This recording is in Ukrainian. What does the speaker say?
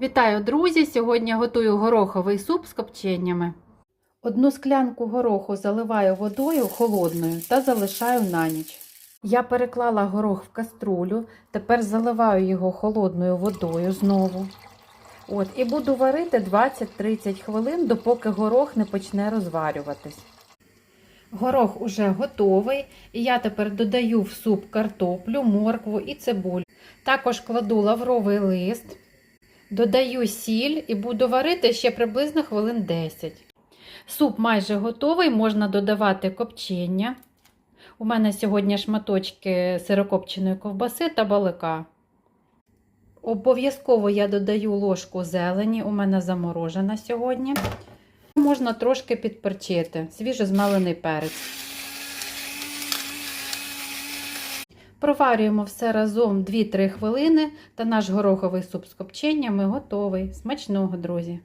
Вітаю, друзі! Сьогодні готую гороховий суп з копченнями. Одну склянку гороху заливаю водою холодною та залишаю на ніч. Я переклала горох в каструлю, тепер заливаю його холодною водою знову. От, І буду варити 20-30 хвилин, допоки горох не почне розварюватись. Горох уже готовий, і я тепер додаю в суп картоплю, моркву і цибулю. Також кладу лавровий лист, додаю сіль і буду варити ще приблизно хвилин 10. Суп майже готовий, можна додавати копчення. У мене сьогодні шматочки сирокопченої ковбаси та балика. Обов'язково я додаю ложку зелені, у мене заморожена сьогодні. Можна трошки підперчити, свіжозмелений перець. Проварюємо все разом 2-3 хвилини, та наш гороховий суп з копченнями готовий. Смачного, друзі!